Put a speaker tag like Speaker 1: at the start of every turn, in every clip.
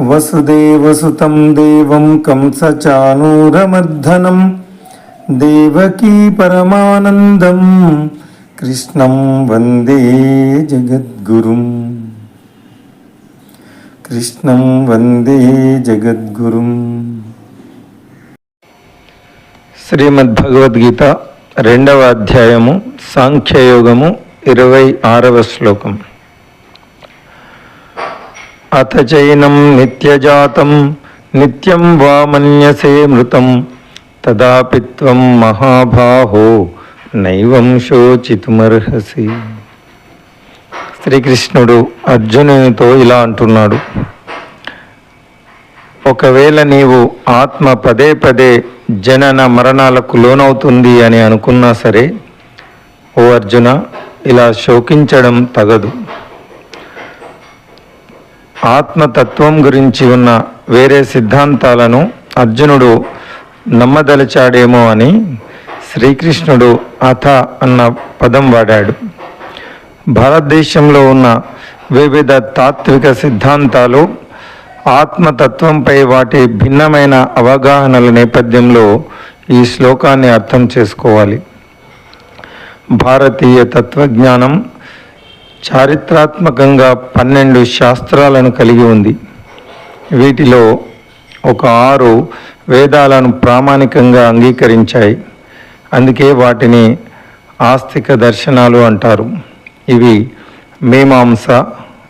Speaker 1: వసుదేవసుతం దేవం కంసచానూరమర్ధనం. దేవకీ పరమానందం. కృష్ణం వందే జగద్గురు. కృష్ణం వందే జగద్గురు. శ్రీమద్భగవద్గీత రెండవ అధ్యాయము సాంఖ్యయోగము ఇరవై ఆరవ శ్లోకం. అథ చైనం నిత్యజాతం నిత్యం వా మన్యసే మృతం తదాపి త్వం మహాబాహో నైవం శోచితుమర్హసి. శ్రీకృష్ణుడు అర్జునునితో ఇలా అంటున్నాడు. ఒకవేళ నీవు ఆత్మ పదే పదే జనన మరణాలకు లోనవుతుంది అని అనుకున్నా సరే ఓ అర్జున ఇలా శోకించడం తగదు. ఆత్మతత్వం గురించి ఉన్న వేరే సిద్ధాంతాలను అర్జునుడు నమ్మదలిచాడేమో అని శ్రీకృష్ణుడు అథ అన్న పదం వాడాడు. భారతదేశంలో ఉన్న వివిధ తాత్విక సిద్ధాంతాలు ఆత్మతత్వంపై వాటి భిన్నమైన అవగాహనల నేపథ్యంలో ఈ శ్లోకాన్ని అర్థం చేసుకోవాలి. భారతీయ తత్వజ్ఞానం చారిత్రాత్మకంగా పన్నెండు శాస్త్రాలను కలిగి ఉంది. వీటిలో ఒక ఆరు వేదాలను ప్రామాణికంగా అంగీకరించాయి. అందుకే వాటిని ఆస్తిక దర్శనాలు అంటారు. ఇవి మీమాంస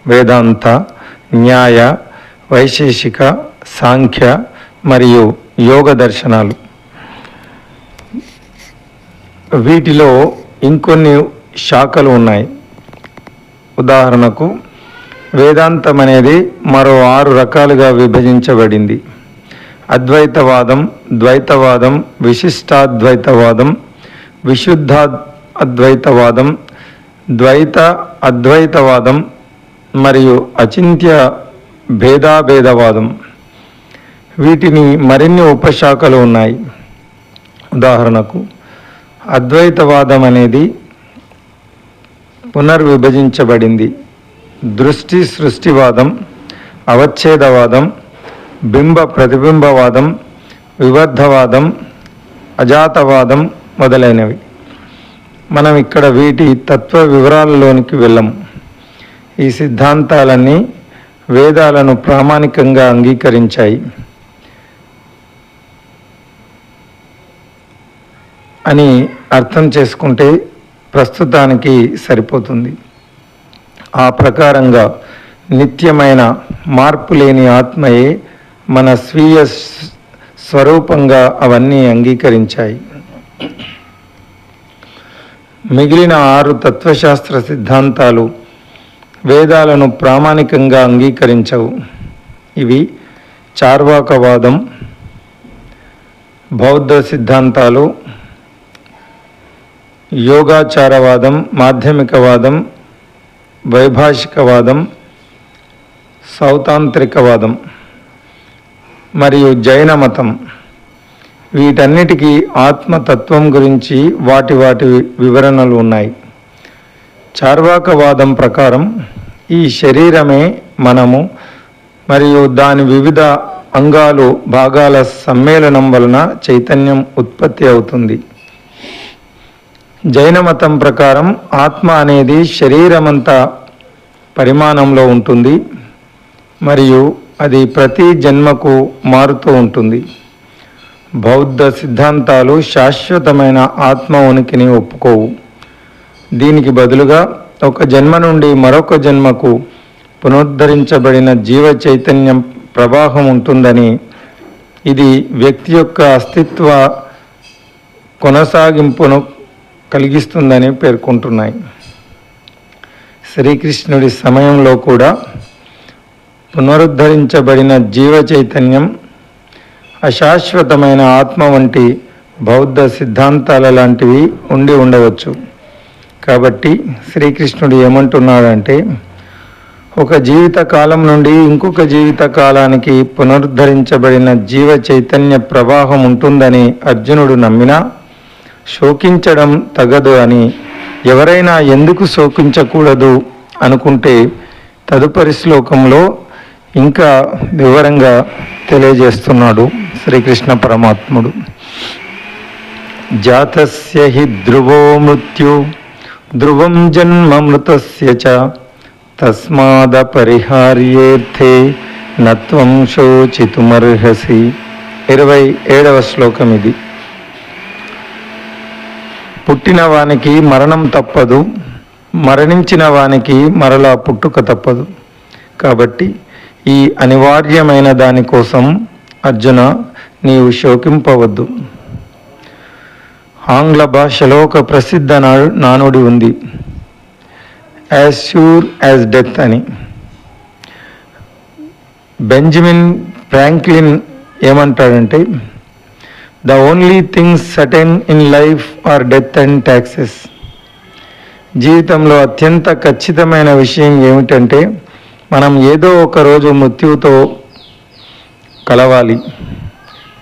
Speaker 1: వేదాంత న్యాయ వైశేషిక సాంఖ్య మరియు యోగ దర్శనాలు. వీటిలో ఇంకొన్ని శాఖలు ఉన్నాయి. ఉదాహరణకు వేదాంతం అనేది మరో ఆరు రకాలుగా విభజించబడింది. అద్వైతవాదం ద్వైతవాదం విశిష్టాద్వైతవాదం విశుద్ధ అద్వైతవాదం ద్వైత అద్వైతవాదం మరియు అచింత్య భేదాభేదవాదం. వీటిని మరిన్ని ఉపశాఖలు ఉన్నాయి. ఉదాహరణకు అద్వైతవాదం అనేది పునర్విభజించబడింది. దృష్టి సృష్టివాదం అవచ్ఛేదవాదం బింబ ప్రతిబింబవాదం వివర్ధవాదం అజాతవాదం మొదలైనవి. మనం ఇక్కడ వీటి తత్వ వివరాలలోనికి వెళ్ళము. ఈ సిద్ధాంతాలన్నీ వేదాలను ప్రామాణికంగా అంగీకరించాయి. అని అర్థం చేసుకుంటే ప్రస్తుతానికి సరిపోతుంది. ఆ ప్రకారంగా నిత్యమైన మార్పు లేని ఆత్మయే మన స్వీయ స్వరూపంగా అవన్నీ అంగీకరించాయి. మిగిలిన ఆరు తత్వశాస్త్ర సిద్ధాంతాలు వేదాలను ప్రామాణికంగా అంగీకరించవు. ఇవి చార్వాకవాదం బౌద్ధ సిద్ధాంతాలు యోగాచారవాదం మాధ్యమికవాదం వైభాషికవాదం సౌతాంత్రికవాదం మరియు జైన మతం. వీటన్నిటికీ ఆత్మతత్వం గురించి వాటి వాటి వివరణలు ఉన్నాయి. చార్వాకవాదం ప్రకారం ఈ శరీరమే మనము మరియు దాని వివిధ అంగాలు భాగాల సమ్మేళనం వలన చైతన్యం ఉత్పత్తి అవుతుంది. జైన మతం ప్రకారం ఆత్మ అనేది శరీరమంతా పరిమాణంలో ఉంటుంది మరియు అది ప్రతి జన్మకు మారుతూ ఉంటుంది. బౌద్ధ సిద్ధాంతాలు శాశ్వతమైన ఆత్మ ఉనికిని ఒప్పుకోవు. దీనికి బదులుగా ఒక జన్మ నుండి మరొక జన్మకు పునరుద్ధరించబడిన జీవ చైతన్యం ప్రవాహం ఉంటుందని ఇది వ్యక్తి యొక్క అస్తిత్వ కొనసాగింపును కలిగిస్తుందని పేర్కొంటున్నాయి. శ్రీకృష్ణుడి సమయంలో కూడా పునరుద్ధరించబడిన జీవ చైతన్యం అశాశ్వతమైన ఆత్మ వంటి బౌద్ధ సిద్ధాంతాల లాంటివి ఉండి ఉండవచ్చు. కాబట్టి శ్రీకృష్ణుడు ఏమంటున్నాడంటే ఒక జీవిత కాలం నుండి ఇంకొక జీవిత కాలానికి పునరుద్ధరించబడిన జీవ చైతన్య ప్రవాహం ఉంటుందని అర్జునుడు నమ్మినా శోకించడం తగదు అని ఎవరైనా ఎందుకు శోకించకూడదు అనుకుంటే తదుపరి శ్లోకంలో ఇంకా వివరంగా తెలియజేస్తున్నాడు శ్రీకృష్ణ పరమాత్ముడు. జాతస్య హి ధ్రువో మృత్యు ధ్రువం జన్మ మృతస్య చ తస్మాద పరిహార్యేర్థే నత్వం శోచితుమర్హసి. ఇరవై ఏడవ శ్లోకం ఇది పుట్టిన వానికి మరణం తప్పదు మరణించిన వానికి మరలా పుట్టుక తప్పదు. కాబట్టి ఈ అనివార్యమైన దానికోసం అర్జున నీవు శోకింపవద్దు. ఆంగ్ల భాషలో ఒక ప్రసిద్ధ నా- నానుడి ఉంది. యాజ్ ష్యూర్ యాజ్ డెత్ అని. బెంజమిన్ ఫ్రాంక్లిన్ ఏమంటాడంటే the only things certain in life are death and taxes జీవితంలో అత్యంత ఖచ్చితమైన విషయం ఏమిటంటే మనం ఏదో ఒక రోజు మృత్యువుతో కలవాలి.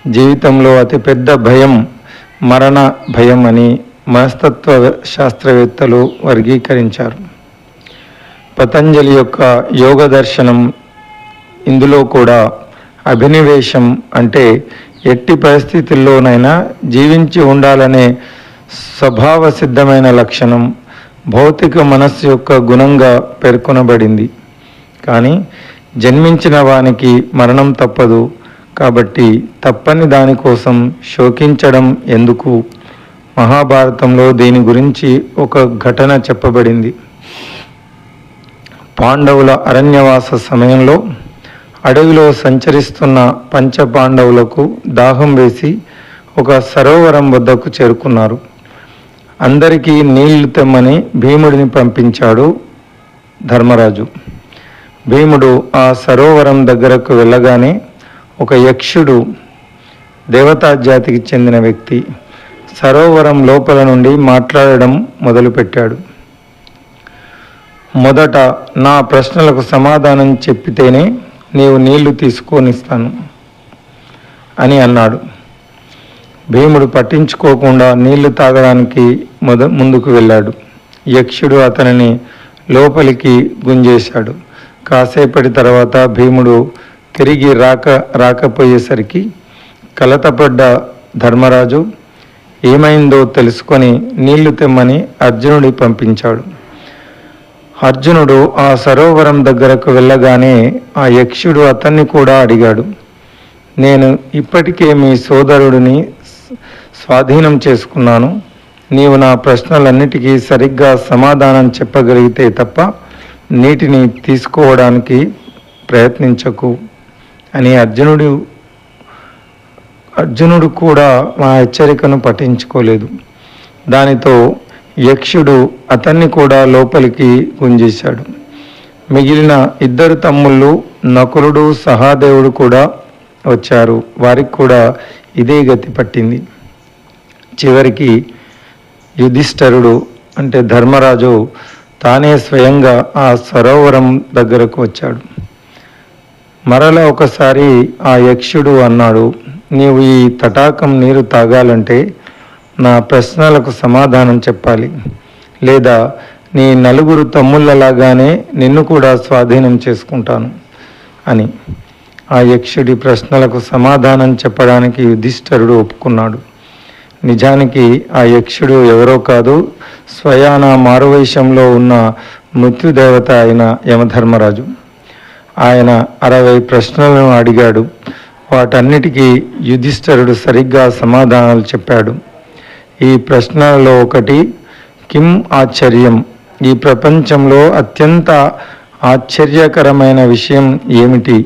Speaker 1: జీవితంలో అతిపెద్ద భయం మరణ భయం అని మనస్తత్వ శాస్త్రవేత్తలు వర్గీకరించారు. పతంజలి యొక్క యోగ దర్శనం ఇందులో కూడా అభినివేశం అంటే ఎట్టి పరిస్థితుల్లోనైనా జీవించి ఉండాలనే స్వభావ సిద్ధమైన లక్షణం భౌతిక మనస్సు యొక్క గుణంగా పేర్కొనబడింది. కానీ జన్మించిన వానికి మరణం తప్పదు. కాబట్టి తప్పని దానికోసం శోకించడం ఎందుకు? మహాభారతంలో దీని గురించి ఒక ఘటన చెప్పబడింది. పాండవుల అరణ్యవాస సమయంలో అడవిలో సంచరిస్తున్న పంచపాండవులకు దాహం వేసి ఒక సరోవరం వద్దకు చేరుకున్నారు. అందరికీ నీళ్ళు తెమ్మని భీముడిని పంపించాడు ధర్మరాజు. భీముడు ఆ సరోవరం దగ్గరకు వెళ్ళగానే ఒక యక్షుడు దేవతా జాతికి చెందిన వ్యక్తి సరోవరం లోపల నుండి మాట్లాడడం మొదలుపెట్టాడు. మొదట నా ప్రశ్నలకు సమాధానం చెప్పితేనే నీవు నీళ్ళు తీసుకొనిస్తాను అని అన్నాడు. భీముడు పట్టించుకోకుండా నీళ్ళు తాగడానికి మొద ముందుకు వెళ్ళాడు. యక్షుడు అతనిని లోపలికి గుంజేశాడు. కాసేపటి తర్వాత భీముడు తిరిగి రాక రాకపోయేసరికి కలతపడ్డ ధర్మరాజు ఏమైందో తెలుసుకొని నీళ్ళు తెమ్మని అర్జునుడి పంపించాడు. అర్జునుడు ఆ సరోవరం దగ్గరకు వెళ్ళగానే ఆ యక్షుడు అతన్ని కూడా అడిగాడు నేను ఇప్పటికే మీ సోదరుడిని స్వాధీనం చేసుకున్నాను. నీవు నా ప్రశ్నలన్నిటికీ సరిగ్గా సమాధానం చెప్పగలిగితే తప్ప నీటిని తీసుకోవడానికి ప్రయత్నించకు అని అర్జునుడు అర్జునుడు కూడా మా హెచ్చరికను పట్టించుకోలేదు. దానితో యక్షుడు అతన్ని కూడా లోపలికి గుంజేశాడు. మిగిలిన ఇద్దరు తమ్ముళ్ళు నకులుడు సహాదేవుడు కూడా వచ్చారు. వారికి కూడా ఇదే గతి పట్టింది. చివరికి యుధిష్ఠరుడు అంటే ధర్మరాజు తానే స్వయంగా ఆ సరోవరం దగ్గరకు వచ్చాడు. మరలా ఒకసారి ఆ యక్షుడు అన్నాడు నీవు ఈ తటాకం నీరు తాగాలంటే నా ప్రశ్నలకు సమాధానం చెప్పాలి. లేదా నీ నలుగురు తమ్ముళ్ళలాగానే నిన్ను కూడా స్వాధీనం చేసుకుంటాను అని. ఆ యక్షుడి ప్రశ్నలకు సమాధానం చెప్పడానికి యుధిష్ఠరుడు ఒప్పుకున్నాడు. నిజానికి ఆ యక్షుడు ఎవరో కాదు స్వయాన మారువేషంలో ఉన్న మృత్యుదేవత అయిన యమధర్మరాజు. ఆయన అరవై ప్రశ్నలను అడిగాడు. వాటన్నిటికీ యుధిష్ఠరుడు సరిగ్గా సమాధానాలు చెప్పాడు. ఈ ప్రశ్నలలో ఒకటి కిం ఆశ్చర్యం. ఈ ప్రపంచంలో అత్యంత ఆశ్చర్యకరమైన విషయం ఏమిటి?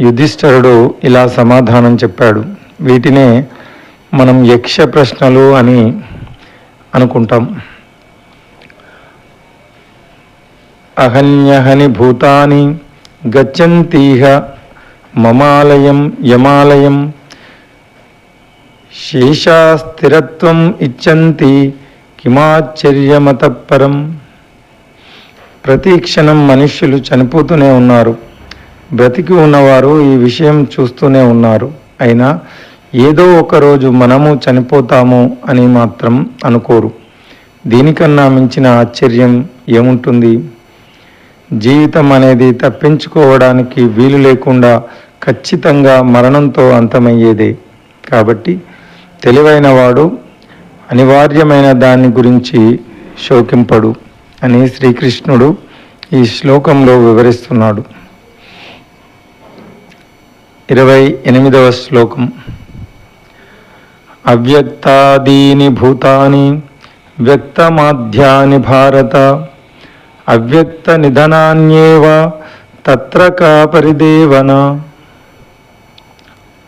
Speaker 1: యుధిష్ఠరుడు ఇలా సమాధానం చెప్పాడు. వీటినే మనం యక్ష ప్రశ్నలు అని అనుకుంటాం. అహన్యహని భూతాని గచ్చంతీహ మమాలయం యమాలయం శేషా స్థిరత్వం ఇచ్చంతి కిమాచర్యమతపరం ప్రతి క్షణం మనుష్యులు చనిపోతూనే ఉన్నారు. బ్రతికి ఉన్నవారు ఈ విషయం చూస్తూనే ఉన్నారు. అయినా ఏదో ఒక రోజు మనము చనిపోతాము అని మాత్రం అనుకోరు. దీనికన్నా మించిన ఆశ్చర్యం ఏముంటుంది? జీవితం అనేది తప్పించుకోవడానికి వీలు లేకుండా ఖచ్చితంగా మరణంతో అంతమయ్యేదే. కాబట్టి తెలివైన వాడు అనివార్యమైన దాని గురించి శోకింపడు అని శ్రీకృష్ణుడు ఈ శ్లోకంలో వివరిస్తున్నాడు. ఇరవై ఎనిమిదవ శ్లోకం. అవ్యక్తాదీని భూతాని వ్యక్తమాధ్యాని భారత అవ్యక్త నిధనాన్యేవ తత్ర కా పరిదేవన.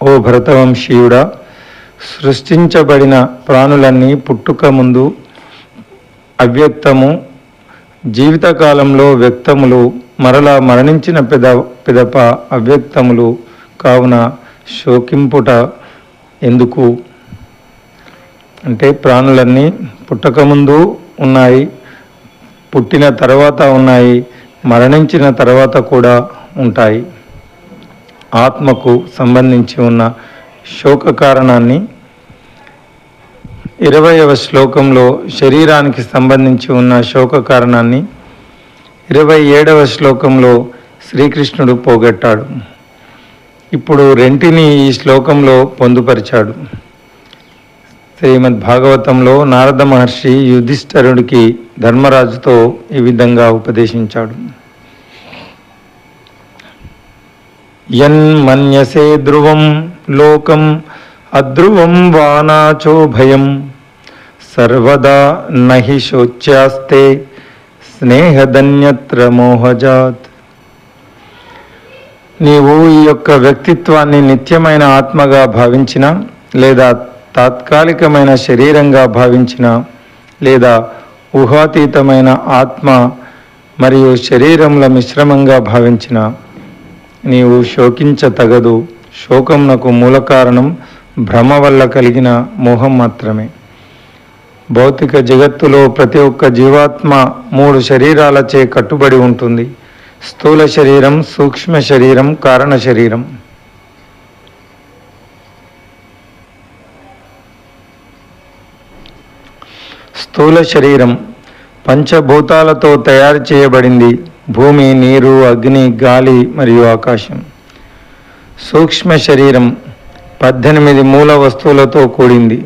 Speaker 1: ఓ భరతవంశీయుడా సృష్టించబడిన ప్రాణులన్నీ పుట్టుక ముందు అవ్యక్తము. జీవితకాలంలో వ్యక్తములు మరలా మరణించిన పెద పిదప అవ్యక్తములు కావున శోకింపుట ఎందుకు? అంటే ప్రాణులన్నీ పుట్టకముందు ఉన్నాయి పుట్టిన తర్వాత ఉన్నాయి మరణించిన తర్వాత కూడా ఉంటాయి. ఆత్మకు సంబంధించి ఉన్న శోక కారణాన్ని ఇరవయవ శ్లోకంలో శరీరానికి సంబంధించి ఉన్న శోక కారణాన్ని ఇరవై ఏడవ శ్లోకంలో శ్రీకృష్ణుడు పోగొట్టాడు. ఇప్పుడు రెంటిని ఈ శ్లోకంలో పొందుపరిచాడు. శ్రీమద్ భాగవతంలో నారద మహర్షి యుధిష్ఠరుడికి ధర్మరాజుతో ఈ విధంగా ఉపదేశించాడు. యన్మన్యసే ధ్రువం లోకం అధ్రువం వానాచో భయం సర్వదా నహి శోచ్యాస్తే స్నేహధన్యత్ర మోహజాత్ నీవు ఈ యొక్క వ్యక్తిత్వాన్ని నిత్యమైన ఆత్మగా భావించిన లేదా తాత్కాలికమైన శరీరంగా భావించిన లేదా ఊహాతీతమైన ఆత్మ మరియు శరీరంలో మిశ్రమంగా భావించిన నీవు శోకించతగదు శోకమునకు మూల కారణం భ్రమ వల్ల కలిగిన మోహం మాత్రమే. భౌతిక జగత్తులో ప్రతి ఒక్క జీవాత్మ మూడు శరీరాలచే కట్టుబడి ఉంటుంది. స్థూల శరీరం సూక్ష్మ శరీరం కారణ శరీరం. స్థూల శరీరం పంచభూతాలతో తయారు చేయబడింది. భూమి నీరు అగ్ని గాలి మరియు ఆకాశం. సూక్ష్మ శరీరం పద్దెనిమిది మూల వస్తువులతో కూడింది.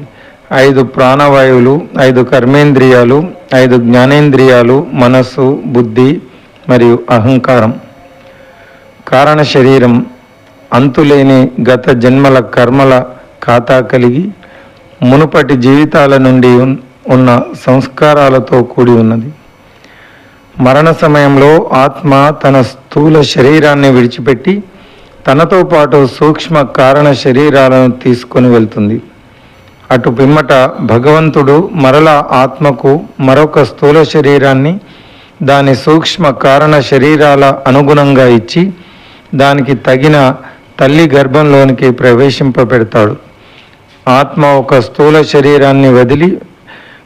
Speaker 1: ఐదు ప్రాణవాయువులు ఐదు కర్మేంద్రియాలు ఐదు జ్ఞానేంద్రియాలు మనస్సు బుద్ధి మరియు అహంకారం. కారణ శరీరం అంతులేని గత జన్మల కర్మల ఖాతా కలిగి మునుపటి జీవితాల నుండి ఉన్న సంస్కారాలతో కూడి ఉన్నది. మరణ సమయంలో ఆత్మ తన స్థూల శరీరాన్ని విడిచిపెట్టి తనతో పాటు సూక్ష్మ కారణ శరీరాలను తీసుకొని వెళ్తుంది. అటు పిమ్మట భగవంతుడు మరల ఆత్మకు మరొక స్థూల శరీరాన్ని దాని సూక్ష్మ కారణ శరీరాల అనుగుణంగా ఇచ్చి దానికి తగిన తల్లి గర్భంలోనికి ప్రవేశింపబెడతాడు. ఆత్మ ఒక స్థూల శరీరాన్ని వదిలి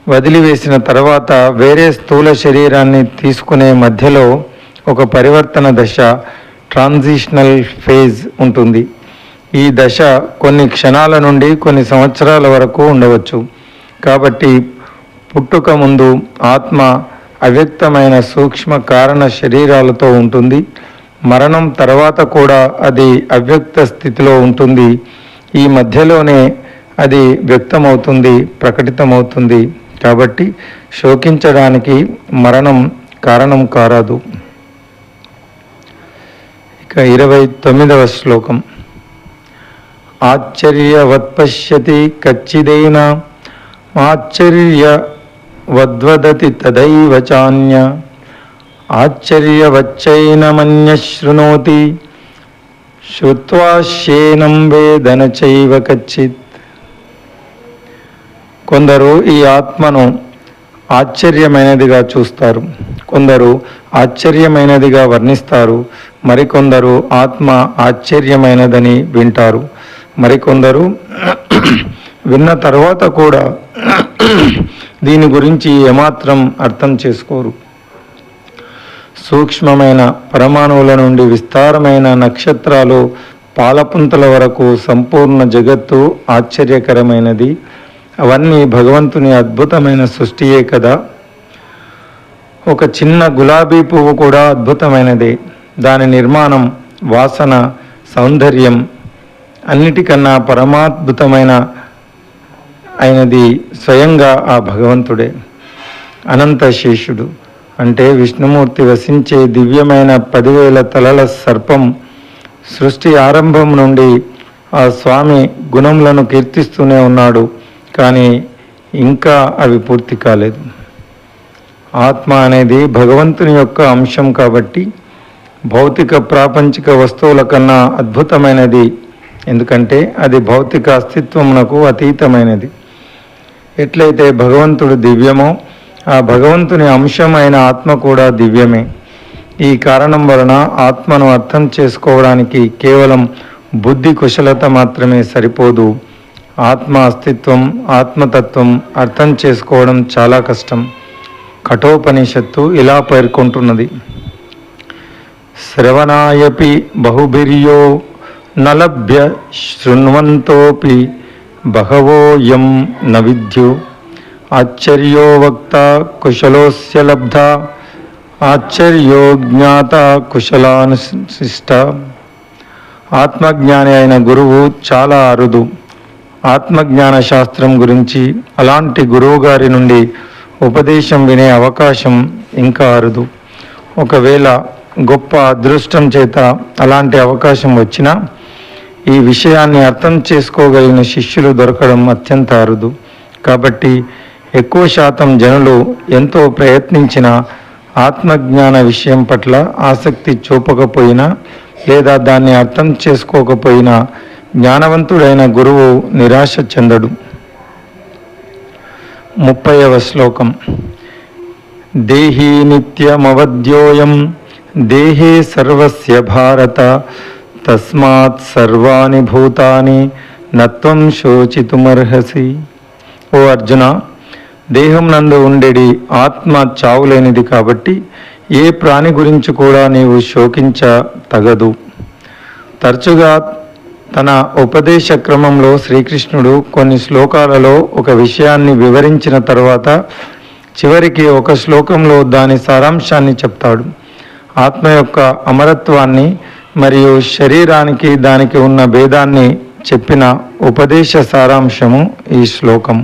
Speaker 1: వదిలివేసిన తర్వాత వేరే స్థూల శరీరాన్ని తీసుకునే మధ్యలో ఒక పరివర్తన దశ ట్రాన్సిషనల్ ఫేజ్ ఉంటుంది. ఈ దశ కొన్ని క్షణాల నుండి కొన్ని సంవత్సరాల వరకు ఉండవచ్చు. కాబట్టి పుట్టుక ముందు ఆత్మ అవ్యక్తమైన సూక్ష్మ కారణ శరీరాలతో ఉంటుంది. మరణం తర్వాత కూడా అది అవ్యక్త స్థితిలో ఉంటుంది. ఈ మధ్యలోనే అది వ్యక్తమవుతుంది ప్రకటితమవుతుంది. కాబట్టి శోకించడానికి మరణం కారణం కారాదు. ఇక ఇరవై తొమ్మిదవ శ్లోకం. ఆశ్చర్యవత్పశ్యతి కచ్చిదైన ఆశ్చర్యవద్వదతి తదైవ చాన్య ఆశ్చర్యవచ్చైనమన్య శృణోతి శ్రుత్వాశ్యేనం వేదన చైవ కచ్చిత్. కొందరు ఈ ఆత్మను ఆశ్చర్యమైనదిగా చూస్తారు. కొందరు ఆశ్చర్యమైనదిగా వర్ణిస్తారు మరికొందరు ఆత్మ ఆశ్చర్యమైనదని వింటారు. మరికొందరు విన్న తర్వాత కూడా దీని గురించి ఏమాత్రం అర్థం చేసుకోరు. సూక్ష్మమైన పరమాణువుల నుండి విస్తారమైన నక్షత్రాలు పాలపుంతల వరకు సంపూర్ణ జగత్తు ఆశ్చర్యకరమైనది. అవన్నీ భగవంతుని అద్భుతమైన సృష్టియే కదా. ఒక చిన్న గులాబీ పువ్వు కూడా అద్భుతమైనది. దాని నిర్మాణం వాసన సౌందర్యం అన్నిటికన్నా పరమాద్భుతమైన అయినది స్వయంగా ఆ భగవంతుడే. అనంత శేషుడు. అంటే విష్ణుమూర్తి వసించే దివ్యమైన పదివేల తలల సర్పం సృష్టి ఆరంభం నుండి ఆ స్వామి గుణములను కీర్తిస్తూనే ఉన్నాడు. కానీ ఇంకా అవి పూర్తి కాలేదు. ఆత్మ అనేది భగవంతుని యొక్క అంశం కాబట్టి భౌతిక ప్రాపంచిక వస్తువుల కన్నా అద్భుతమైనది. ఎందుకంటే అది భౌతిక అస్తిత్వమునకు అతీతమైనది. ఎట్లయితే భగవంతుడు దివ్యమో ఆ భగవంతుని అంశమైన ఆత్మ కూడా దివ్యమే. ఈ కారణం వలన ఆత్మను అర్థం చేసుకోవడానికి కేవలం బుద్ధి కుశలత మాత్రమే సరిపోదు. ఆత్మ అస్తిత్వం ఆత్మతత్వం అర్థం చేసుకోవడం చాలా కష్టం. కఠోపనిషత్తు ఇలా పేర్కొంటున్నది. శ్రవణాయపి బహుభిర్యో నలభ్య శృణ్వంతోపి బహవోయం న విద్యు. ఆశ్చర్యో వక్త కుశలోస్య లబ్ధ ఆశ్చర్యో జ్ఞాత కుశలానుశిష్ట ఆత్మజ్ఞాని అయిన గురువు చాలా అరుదు. ఆత్మజ్ఞాన శాస్త్రం గురించి అలాంటి గురువు గారి నుండి ఉపదేశం వినే అవకాశం ఇంకా అరుదు. ఒకవేళ గొప్ప అదృష్టం చేత అలాంటి అవకాశం వచ్చినా ఈ విషయాన్ని అర్థం చేసుకోగలిగిన శిష్యులు దొరకడం అత్యంత అరుదు. కాబట్టి ఎక్కువ శాతం జనులు ఎంతో ప్రయత్నించిన ఆత్మజ్ఞాన విషయం పట్ల ఆసక్తి చూపకపోయినా లేదా దాన్ని అర్థం చేసుకోకపోయినా జ్ఞానవంతుడైన గురువు నిరాశ చెందడు. ముప్పైవ శ్లోకం. దేహీ నిత్యమవద్యోయం దేహే సర్వస్య భారత తస్మాత్ సర్వాణి భూతాని నత్వం శోచితుమర్హసి. ఓ అర్జున దేహం నందు ఉండేడి ఆత్మ చావులేనిది కాబట్టి ఏ ప్రాణి గురించి కూడా నీవు శోకించ తగదు. తరచుగా తన ఉపదేశ క్రమంలో శ్రీకృష్ణుడు కొన్ని శ్లోకాలలో ఒక విషయాన్ని వివరించిన తర్వాత చివరికి ఒక శ్లోకంలో దాని సారాంశాన్ని చెప్తాడు. ఆత్మ యొక్క అమరత్వాన్ని మరియు శరీరానికి దానికి ఉన్న భేదాన్ని చెప్పిన ఉపదేశ సారాంశము ఈ శ్లోకం.